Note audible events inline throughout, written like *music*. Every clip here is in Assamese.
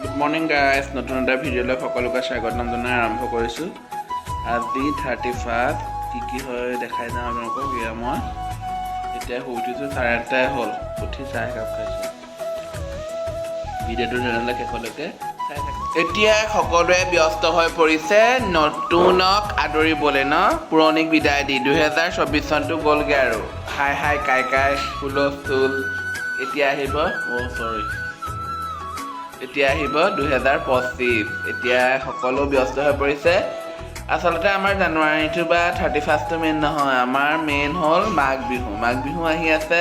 গুড মৰ্ণিং গাইজ নতুন এটা ভিডিঅ'লৈ সকলোকে স্বাগতম জনাই আৰম্ভ কৰিছোঁ। আজি থাৰ্টি ফাৰ্ষ্ট কি কি হয় দেখাই যাওঁ আপোনালোকক, এয়া মই। এতিয়া শুই উঠিছোঁ চাৰে আঠটাই হ'ল, উঠি চাহ একাপ খাইছোঁ। ভিডিঅ'টো তেনেহ'লে শেষলৈকে এতিয়া সকলোৱে ব্যস্ত হৈ পৰিছে, নতুনক আদৰিবলৈ ন? পুৰণিক বিদায় দি, দুহেজাৰ চৌবিছ চনটো গ'লগৈ আৰু। হাই হাই, কাই কাই হুলস্থুল এতিয়া আহিব অ' চৰি এতিয়া আহিব দুহেজাৰ পঁচিছ। এতিয়া সকলো ব্যস্ত হৈ পৰিছে। আচলতে আমাৰ জানুৱাৰীটো বা থাৰ্টি ফাৰ্ষ্টটো মেইন নহয় আমাৰ মেইন হ'ল মাঘ বিহু। মাঘ বিহু আহি আছে।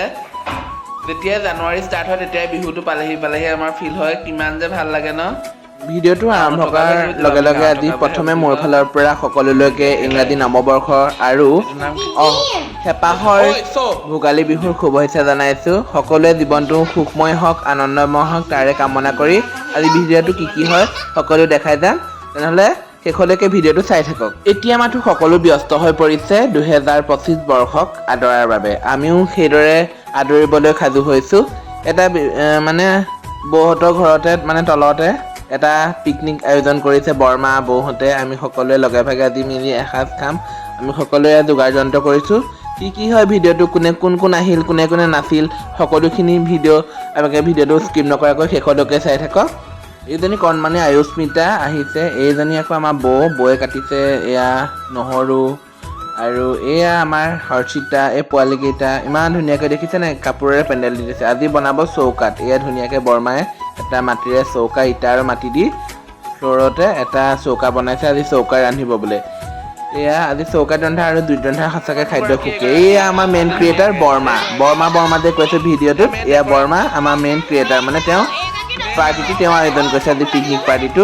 যেতিয়াই জানুৱাৰী ষ্টাৰ্ট হয় তেতিয়াই বিহুটো পালেহি পালেহি আমাৰ ফিল হয়। কিমান যে ভাল লাগে ন? ভিডিঅ'টো আৰম্ভ কৰাৰ লগে লগে আজি প্ৰথমে মোৰ ফালৰ পৰা সকলোলৈকে ইংৰাজী নৱবৰ্ষ আৰু হেঁপাহৰ ভোগালী বিহুৰ শুভেচ্ছা জনাইছোঁ। সকলোৱে জীৱনটো সুখময় হওক আনন্দময় হওক তাৰে কামনা কৰি আজি ভিডিঅ'টো কি কি হয় সকলো দেখাই যাম। তেনেহ'লে শেষলৈকে ভিডিঅ'টো চাই থাকক। এতিয়া মাথো সকলো ব্যস্ত হৈ পৰিছে দুহেজাৰ পঁচিছ বৰ্ষক আদৰাৰ বাবে। আমিও সেইদৰে আদৰিবলৈ সাজু হৈছোঁ। এটা মানে বৌহঁতৰ ঘৰতে মানে তলতে এটা পিকনিক আয়োজন কৰিছে বৰমা বৌহঁতে। আমি সকলোৱে লগে ভাগে আজি মিলি এসাঁজ খাম। আমি সকলোৱে যোগাৰ যন্ত্ৰ কৰিছোঁ। কি কি হয় ভিডিঅ'টো কোনে কোন কোন আহিল কোনে কোনে নাছিল সকলোখিনি ভিডিঅ' আপোনালোকে ভিডিঅ'টো স্কিপ নকৰাকৈ শেষলৈকে চাই থাকক। এইজনী কণমানি আয়ুস্মিতা আহিছে। এইজনী আকৌ আমাৰ বৌ বৌয়ে কাটিছে এয়া নহৰু আৰু এয়া আমাৰ হৰ্ষিতা এই পোৱালীকেইটা। ইমান ধুনীয়াকৈ দেখিছে নাই কাপোৰেৰে পেণ্ডেল দি দিছে। আজি বনাব চৌকাত। এয়া ধুনীয়াকৈ বৰমায়ে এটা মাটিৰে চৌকা ইটা আৰু মাটি দি ফ্ল'ৰতে এটা চৌকা বনাইছে, আজি চৌকাত ৰান্ধিব বোলে। এয়া আজি চৌকাত ৰন্ধা আৰু দুইত ৰন্ধা সঁচাকৈ খাদ্য সুখী। এয়া আমাৰ মেইন ক্ৰিয়েটাৰ বৰ্মা। বৰ্মা বৰ্মা যে কৈছে ভিডিঅ'টোত, এয়া বৰ্মা আমাৰ মেইন ক্ৰিয়েটাৰ মানে তেওঁ পাৰ্টিটো তেওঁ আয়োজন কৰিছে আজি পিকনিক পাৰ্টিটো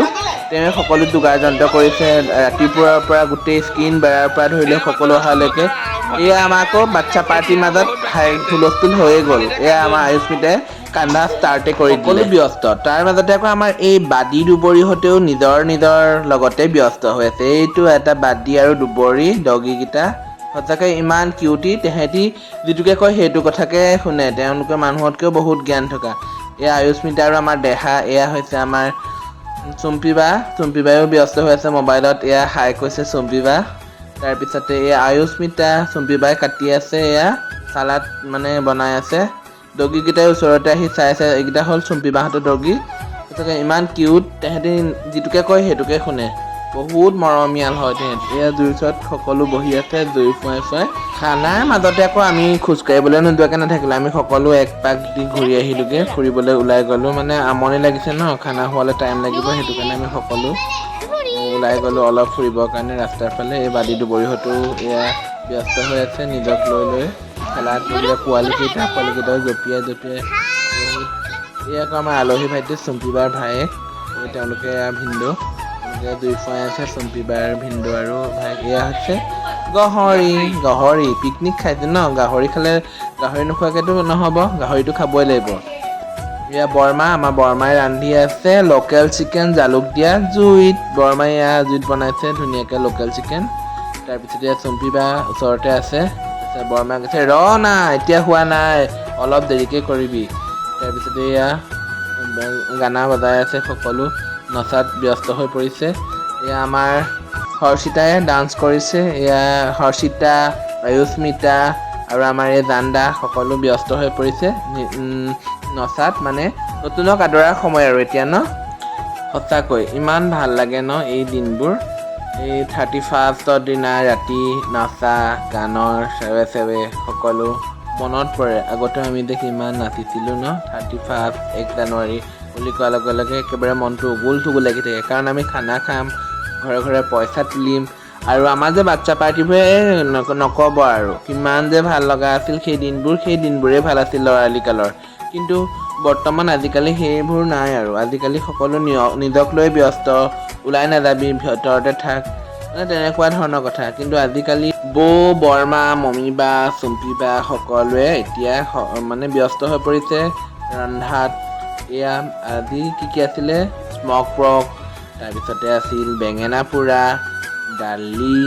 তেওঁ সকলো যোগাৰ যন্ত্ৰ কৰিছে, ৰাতিপুৱাৰ পৰা গোটেই স্ক্ৰীণ বেৰাৰ পৰা ধৰি লৈ সকলো অহালৈকে। এয়া আমাৰ আকৌ বাচ্ছা পাৰ্টিৰ মাজত হাই হুলস্থুল হৈয়ে গ'ল। এয়া আমাৰ আয়ুস্মিতাই কান্দা ষ্টাৰ্টে কৰি সকলো ব্যস্ত। তাৰ মাজতে আকৌ আমাৰ এই বাদী দুবৰিহঁতেও নিজৰ নিজৰ লগতে ব্যস্ত হৈ আছে। এইটো এটা বাদী আৰু দুবৰি ডগীকেইটা সঁচাকৈ ইমান কিউটি তেহেঁতি যিটোকে কয় সেইটো কথাকে শুনে। তেওঁলোকে মানুহতকৈও বহুত জ্ঞান থকা। এয়া আয়ুস্মিতা আৰু আমাৰ দেহা, এয়া হৈছে আমাৰ চুম্পী বা ব্যস্ত হৈ আছে মোবাইলত। এয়া হাই কৈছে চুম্পী বা তাৰপিছতে এয়া আয়ুস্মিতা চুম্পী বাই কাটি আছে এয়া চালাড মানে বনাই আছে। ডগীকেইটাই ওচৰতে আহি চাই আছে। এইকেইটা হ'ল চুম্পী বাহঁতৰ ডগী সঁচাকৈ ইমান কিউট তেহেঁতি যিটোকে কয় সেইটোকে শুনে। বহুত মৰমীয়াল হয় তেহেঁতি। এয়া জুইৰ ওচৰত সকলো বহি আছে জুই ফুৱাই ফুৱাই। খানাৰ মাজতে আকৌ আমি খোজকাঢ়িবলৈ নোযোৱাকৈ নাথাকিলোঁ। আমি সকলো এক পাক দি ঘূৰি আহিলোঁগৈ। ফুৰিবলৈ ওলাই গ'লোঁ। মানে আমনি লাগিছে ন? খানা খোৱালে টাইম লাগিব। সেইটো কাৰণে আমি সকলো ওলাই গ'লোঁ অলপ ফুৰিবৰ কাৰণে। ৰাস্তাৰ ফালে। এই বাদী দুবৰিহঁতো এয়া ব্যস্ত হৈ আছে। নিজক লৈ লৈ। খেলাত ধৰিলে পোৱালীকেইটা পোৱালীকেইটাও জঁপিয়াই জঁপিয়াই। এই আকৌ আমাৰ আলহী ভাইটি চুম্পীবাৰ ভায়েক এই তেওঁলোকে ভিন্দু তেওঁলোকে দুই ফুৱাই আছে চুম্পীবাৰ ভিন্দু আৰু ভায়েক এয়া হৈছে গাহৰি। গাহৰি পিকনিক খাইছে ন? গাহৰি খালে গাহৰি নোখোৱাকেতো নহ'ব গাহৰিটো খাবই লাগিব। এয়া বৰমা আমাৰ বৰমাই ৰান্ধি আছে লোকেল চিকেন জালুক দিয়া জুইত। বৰমাই এয়া জুইত বনাইছে ধুনীয়াকৈ লোকেল চিকেন। তাৰপিছত এয়া চুম্পী বা ওচৰতে আছে। বৰমাই কৈছে ৰ না এতিয়া হোৱা নাই। অলপ দেৰিকৈ কৰিবি। তাৰপিছতে এয়া গানা বজাই আছে সকলো। নচাত ব্যস্ত হৈ পৰিছে। এয়া আমাৰ হৰ্ষিতাই ডান্স কৰিছে। এয়া হৰ্ষিতা আয়ুস্মিতা আৰু আমাৰ এই জান্দা সকলো ব্যস্ত হৈ পৰিছে। নচাত মানে নতুনক আদৰাৰ সময় আৰু এতিয়া ন? সঁচাকৈ ইমান ভাল লাগে ন এই দিনবোৰ। এই থাৰ্টি ফাৰ্ষ্টৰ দিনা ৰাতি নচা, গানৰ চেৱে চেৱে সকলো মনত পৰে। আগতে আমি যে কিমান নাচিছিলোঁ ন? থাৰ্টি ফাৰ্ষ্ট এক জানুৱাৰী বুলি কোৱাৰ লগে লগে একেবাৰে মনটো উগুল থুগুল লাগি থাকে। কাৰণ আমি খানা খাম, ঘৰে ঘৰে পইচা তুলিম আৰু আমাৰ যে বাচ্ছা পাৰ্টিবোৰে নক'ব আৰু। কিমান যে ভালো লগা আছিল সেই দিনবোৰ, সেই দিনবোৰেই ভালো আছিল ল'ৰালি কালৰ। কিন্তু বৰ্তমান আজিকালি সেইবোৰ নাই আৰু। আজিকালি সকলো নিজক লৈ ব্যস্ত ওলাই নাযাবি ভিতৰতে থাক মানে তেনেকুৱা ধৰণৰ কথা। কিন্তু আজিকালি বৌ বৰমা মমী বা চুম্পী বা সকলোৱে এতিয়া মানে ব্যস্ত হৈ পৰিছে। ৰন্ধাত এয়া আজি কি কি আছিলে? স্মক পৰ্ক তাৰপিছতে আছিল বেঙেনা পোৰা দালি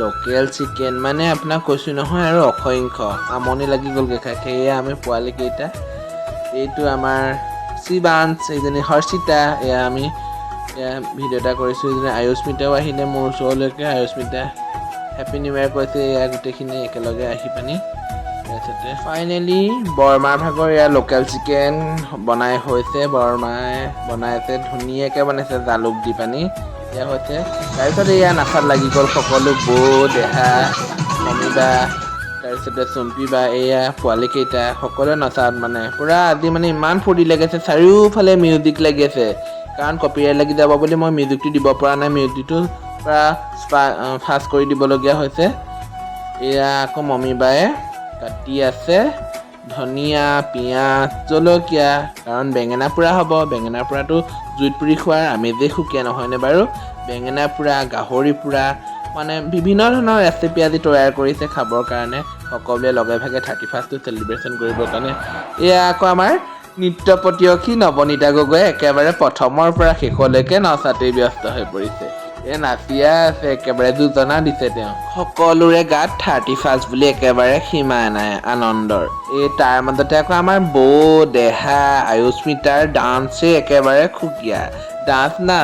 লোকেল চিকেন। মানে আপোনাক কৈছোঁ নহয় আৰু অসংখ্য। আমনি লাগি গ'লগৈ খাই। সেয়ে আমি পোৱালিকেইটা এইটো আমাৰ শিৱাংশ এইজনী হৰ্ষিতা, এয়া আমি, এয়া ভিডিঅ' এটা কৰিছোঁ। এইজনী আয়ুস্মিতাও আহিলে মোৰ ওচৰলৈকে। আয়ুস্মিতা হেপী নিউ ইয়েৰ কৈছে, এয়া গোটেইখিনি একেলগে আহি পিনি। তাৰপিছতে ফাইনেলি বৰমাৰ ভাগৰ এয়া লোকেল চিকেন বনাই হৈছে। বৰমাই বনাইছে, ধুনীয়াকৈ বনাইছে, জালুক দি পানি। এয়া হৈছে, তাৰপিছত এয়া নাচাত লাগি গ'ল, সকলো বৌ, দেহা মমিবা তাৰপিছতে চুম্পী বা এয়া পোৱালীকেইটা সকলোৱে নচাত মানে। পূৰা আজি মানে ইমান ফূৰ্তি লাগিছে চাৰিওফালে মিউজিক লাগি আছে কাৰণ কপিৰাইট লাগি যাব বুলি মই মিউজিকটো দিব পৰা নাই মিউজিকটো পূৰা ফাষ্ট কৰি দিবলগীয়া হৈছে। এয়া আকৌ মমী বায়ে কাটি আছে। ধনিয়া পিঁয়াজ জলকীয়া কাৰণ বেঙেনা পোৰা হ'ব। বেঙেনা পোৰাটো জুইত পুৰি খোৱাৰ আমেজেই সুকীয়া নহয়নে বাৰু? বেঙেনা পোৰা গাহৰি পোৰা মানে বিভিন্ন ধৰণৰ ৰেচিপি আজি তৈয়াৰ কৰিছে খাবৰ কাৰণে। সকলোৱে লগে ভাগে থাৰ্টি ফাৰ্ষ্টটো চেলিব্ৰেশ্যন কৰিবৰ কাৰণে। এয়া আকৌ আমাৰ নৃত্য প্ৰতিয়সী নৱনীতা গগৈ একেবাৰে প্ৰথমৰ পৰা শেষলৈকে নচাতেই ব্যস্ত হৈ পৰিছে। এ নাচিয়া আছে, একেবাৰে যোজনা দিছে তেওঁ। সকলোৰে গাত থাৰ্টি ফাৰ্ষ্ট বুলি একেবাৰে সীমা নাই, আনন্দৰ। এই তাৰ মাজতে আকৌ আমাৰ বৌ, দেহা, আয়ুস্মিতাৰ ডান্সে একেবাৰে সুকীয়া। ডান্স না,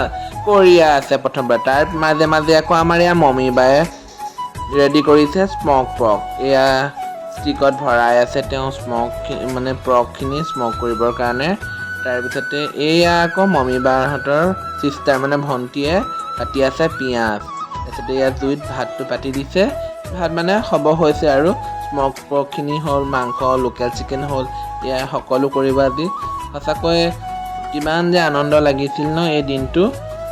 কৰিয়া আছে প্ৰথমবাৰ। তাৰ মাজে মাজে আকৌ আমাৰ এয়া মমী বায়ে ৰেডি কৰিছে স্মক পক এয়া ষ্টিকত ভৰাই আছে তেওঁ স্মক মানে প্ৰকখিনি স্মক কৰিবৰ কাৰণে। তাৰপিছতে এয়া আকৌ মমী বাহঁতৰ চিষ্টাৰ মানে ভণ্টীয়ে কাটি আছে পিঁয়াজ তাৰপিছতে এয়া জুইত ভাতটো পাতি দিছে। ভাত মানে হ'ব হৈছে আৰু। স্মক পকখিনি হ'ল মাংস লোকেল চিকেন হ'ল। এয়া সকলো কৰিব আজি। সঁচাকৈ কিমান যে আনন্দ লাগিছিল ন এই দিনটো।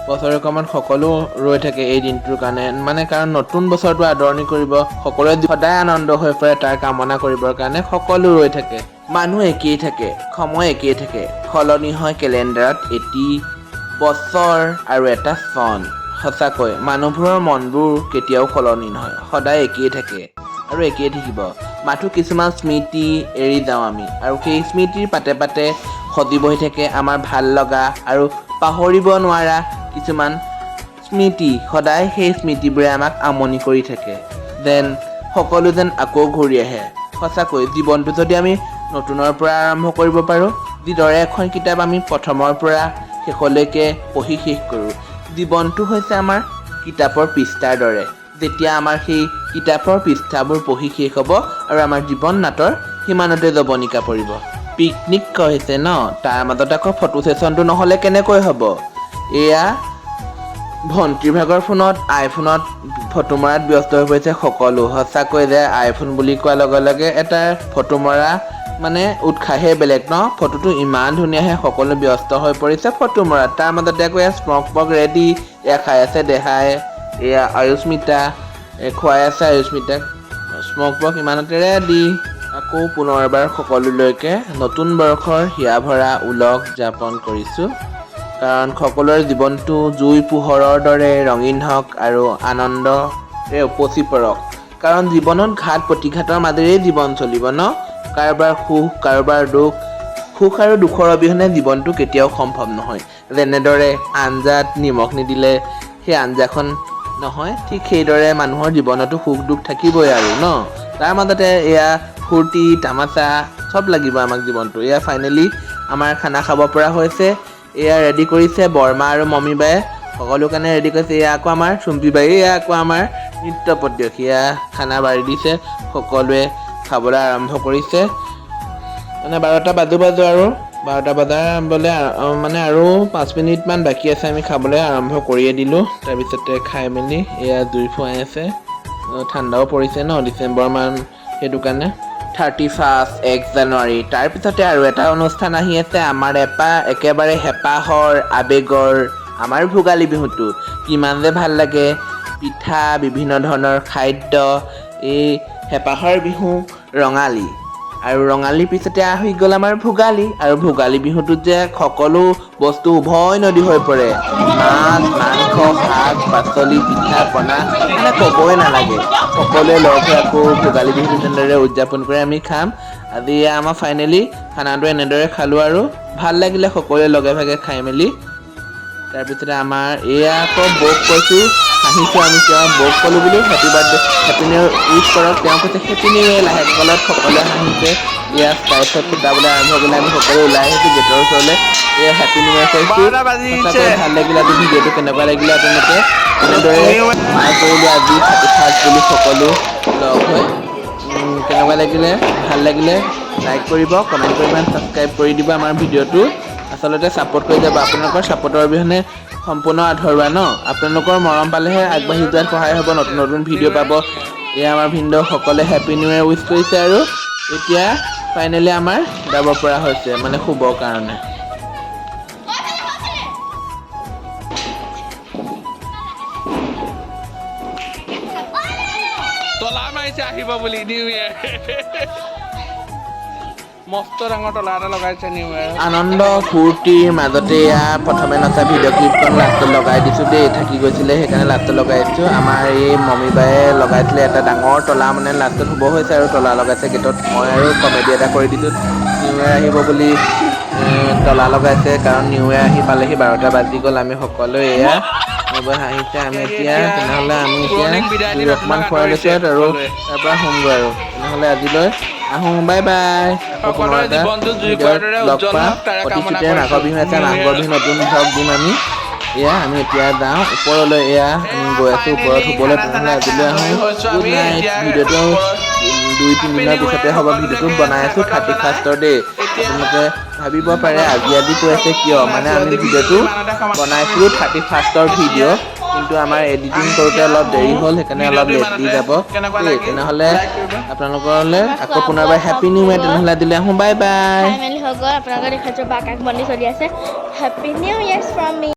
বছৰেকমত সকলো ৰৈ থাকে এই দিনটোৰ কাৰণে। মানে কাৰণ নতুন বছৰটো আদৰণি কৰিব সকলোৱে সদায় আনন্দ হৈ পৰে তাৰ কামনা কৰিবৰ কাৰণে সকলো ৰৈ থাকে। মানুহ একেই থাকে সময় একেই থাকে। সলনি হয় কেলেণ্ডাৰত এটি বছৰ আৰু এটা চন। সঁচাকৈ মানুহবোৰৰ মনবোৰ কেতিয়াও সলনি নহয় সদায় একেই থাকে আৰু একেই থাকিব। মাথো কিছুমান স্মৃতি এৰি যাওঁ আমি আৰু সেই স্মৃতিৰ পাতে পাতে সজীৱ হৈ থাকে আমাৰ ভাল লগা আৰু পাহৰিব নোৱাৰা কিছুমান স্মৃতি। সদায় সেই স্মৃতিবোৰে আমাক আমনি কৰি থাকে। যেন সকলো যেন আকৌ ঘূৰি আহে। সঁচাকৈ জীৱনটো যদি আমি নতুনৰ পৰা আৰম্ভ কৰিব পাৰোঁ যিদৰে এখন কিতাপ আমি প্ৰথমৰ পৰা শেষলৈকে পঢ়ি শেষ কৰোঁ। জীৱনটো হৈছে আমাৰ কিতাপৰ পৃষ্ঠাৰ দৰে। যেতিয়া আমাৰ সেই কিতাপৰ পৃষ্ঠাবোৰ পঢ়ি শেষ হ'ব আৰু আমাৰ জীৱন নাটৰ সিমানতে জৱনিকা পৰিব। পিকনিক কৈছে ন তাৰ মাজত আকৌ ফটো ছেশ্যনটো নহ'লে কেনেকৈ হ'ব? এয়া ভণ্টিৰ ভাগৰ ফোনত আইফোনত ফটো মৰাত ব্যস্ত হৈ পৰিছে সকলো। সঁচাকৈ যে আইফোন বুলি কোৱাৰ লগে লগে এটা ফটো মৰা মানে উৎসাহেই বেলেগ ন? ফটোটো ইমান ধুনীয়াহে সকলো ব্যস্ত হৈ পৰিছে ফটো মৰাত। তাৰ মাজতে আকৌ এয়া স্মক পক ৰেডি এয়া খাই আছে দেহাই এয়া আয়ুস্মিতা খুৱাই আছে আয়ুস্মিতাক স্মক পক ইমানতে ৰেডি আকৌ পুনৰবাৰ সকলোলৈকে নতুন বৰ্ষৰ হিয়া ভৰা উলহ যাপন কৰিছোঁ। কাৰণ সকলোৰে জীৱনটো জুই পোহৰৰ দৰে ৰঙীন হওক আৰু আনন্দৰে উপচি পৰক। কাৰণ জীৱনত ঘাট প্ৰতিঘাতৰ মাজেৰেই জীৱন চলিব ন? কাৰোবাৰ সুখ কাৰোবাৰ দুখ সুখ আৰু দুখৰ অবিহনে জীৱনটো কেতিয়াও সম্ভৱ নহয়। যেনেদৰে আঞ্জাত নিমখ নিদিলে সেই আঞ্জাখন নহয় ঠিক সেইদৰে মানুহৰ জীৱনতো সুখ দুখ থাকিবই আৰু ন? তাৰ মাজতে এয়া ফূৰ্তি তামাচা চব লাগিব আমাক জীৱনটো। এয়া ফাইনেলি আমাৰ খানা খাব পৰা হৈছে। এয়া ৰেডি কৰিছে বৰ্মা আৰু মমী বায়ে সকলো কাৰণে ৰেডি কৰিছে। এয়া আকৌ আমাৰ চুম্পী বাই এয়া আকৌ আমাৰ নৃত্য প্ৰতিয়সী এয়া খানা বাঢ়ি দিছে। সকলোৱে খাবলৈ আৰম্ভ কৰিছে। মানে বাৰটা বাজো বাজো আৰু। বাৰটা বজাবলৈ মানে আৰু পাঁচ মিনিটমান বাকী আছে আমি খাবলৈ আৰম্ভ কৰিয়ে দিলোঁ। তাৰপিছতে খাই মেলি এয়া জুই ফুৱাই আছে। ঠাণ্ডাও পৰিছে ন ডিচেম্বৰ মান সেইটো কাৰণে। থাৰ্টি ফাৰ্ষ্ট এক জানুৱাৰী। তাৰপিছতে আৰু এটা অনুষ্ঠান আহি আছে আমাৰ এপা একেবাৰে হেঁপাহৰ আৱেগৰ আমাৰ ভোগালী বিহুটো। কিমান যে ভাল লাগে। পিঠা বিভিন্ন ধৰণৰ খাদ্য এই হেঁপাহৰ বিহু ৰঙালী। আৰু ৰঙালীৰ পিছতে আহি গ'ল আমাৰ ভোগালী। আৰু ভোগালী বিহুটোত যে সকলো বস্তু উভয় নদী হৈ পৰে। মাছ মাংস শাক পাচলি পিঠা পনা মানে ক'বই নালাগে। সকলোৱে লগ হৈ আকৌ ভোগালী বিহুটো তেনেদৰে উদযাপন কৰি আমি খাম। আজি আমাৰ ফাইনেলি খানাটো এনেদৰে খালোঁ আৰু ভাল লাগিলে সকলোৱে লগে ভাগে খাই মেলি। তাৰপিছতে আমাৰ এয়া আকৌ বৌক কৈছোঁ। হাঁহিছোঁ আমি তেওঁ বৌক ক'লোঁ বোলো happy birthday happy new wish কৰক তেওঁ কৈছে হেপী নিউ ইয়েৰ লাহেক কলত সকলোৱে হাঁহিছে এয়া স্কাইছত ফুটাবলৈ আৰম্ভ কৰিলে আমি সকলো ওলাই আহিছোঁ গেটৰ ওচৰলৈ। এয়া হেপী নিউ ইয়াৰ। সঁচাকৈ ভাল লাগিলে আজি ভিডিঅ'টো কেনেকুৱা লাগিলে আপোনালোকে? এনেদৰে কৰিলে আজি থাৰ্টি ফাৰ্ষ্ট বুলি সকলো লগ হৈ। কেনেকুৱা লাগিলে? ভাল লাগিলে? লাইক কৰিব কমেণ্ট কৰিব ছাবস্ক্ৰাইব কৰি দিব আমাৰ ভিডিঅ'টো। আচলতে ছাপোৰ্ট কৰি যাব। আপোনালোকৰ ছাপোৰ্টৰ অবিহনে সম্পূৰ্ণ আধৰুৱা ন? আপোনালোকৰ মৰম পালেহে আগবাঢ়ি যোৱাত সহায় হ'ব। নতুন নতুন ভিডিঅ' পাব। এয়া আমাৰ ভিনদেউ সকলোৱে হেপী নিউ ইয়েৰ উইচ কৰিছে আৰু এতিয়া ফাইনেলি আমাৰ যাব পৰা হৈছে মানে শুবৰ কাৰণে। আহিব বুলি নিউ ইয়েৰ *laughs* মস্ত ডাঙৰ তলা এটা লগাইছে নিউ আনন্দ ফূৰ্তিৰ মাজতে এয়া প্ৰথমে নচা ভিডিঅ' ক্লিপখন লাষ্টত লগাই দিছোঁ দেই, থাকি গৈছিলে, সেইকাৰণে লাষ্টত লগাই দিছোঁ। আমাৰ এই মমী বায়ে লগাইছিলে এটা ডাঙৰ তলা মানে লাষ্টত শুব হৈছে আৰু তলা লগাইছে গেটত। মই আৰু কমেডি এটা কৰি দিছোঁ। নিউ ইয়েৰ আহিব বুলি তলা লগাইছে, কাৰণ নিউ ইয়েৰ আহি পালেহি, বাৰটা বাজি গ'ল, আমি সকলোৱে এয়া। হাঁহিছে আমি এতিয়া, তেনেহ'লে আমি এতিয়া অকণমান আদৰিছে লৈছোঁ আৰু, তাৰপৰা শুমগৈ আৰু। তেনেহ'লে আজিলৈ আহোঁ বাই বাই। পুনৰ এটা লগ পাম। তাৰে প্ৰতিশ্ৰুতিৰে মাঘৰ বিহু আছে মাঘৰ বিহু নতুন ভ্লগ দিম আমি। এয়া আমি এতিয়া যাওঁ ওপৰলৈ এয়া আমি গৈ আছোঁ ওপৰত শুবলৈ। তেনেহ'লে আজিলৈ আহোঁ। গুড নাইট ভিডিঅ'টো দুই তিনিদিনৰ পিছতে হ'ব। ভিডিঅ'টো বনাই আছোঁ থাৰ্টি ফাৰ্ষ্টৰ ডে আপোনালোকে ভাবিব পাৰে আজি আজি কৈ আছে কিয়? মানে আমি ভিডিঅ'টো বনাইছিলোঁ থাৰ্টি ফাৰ্ষ্টৰ ভিডিঅ' কিন্তু আমাৰ এডিটিং কৰোঁতে অলপ দেৰি হ'ল সেইকাৰণে অলপ লেট দি যাব। তেনেহ'লে আপোনালোকলৈ আকৌ পুনৰবাৰ হেপী নিউ ইয়েৰ তেনেহ'লে দিলে আহোঁ। বাই বাই হৈ গ'ল। আপোনালোকে দেখাইছোঁ আকাশবাণী চলি আছে। Happy new years from me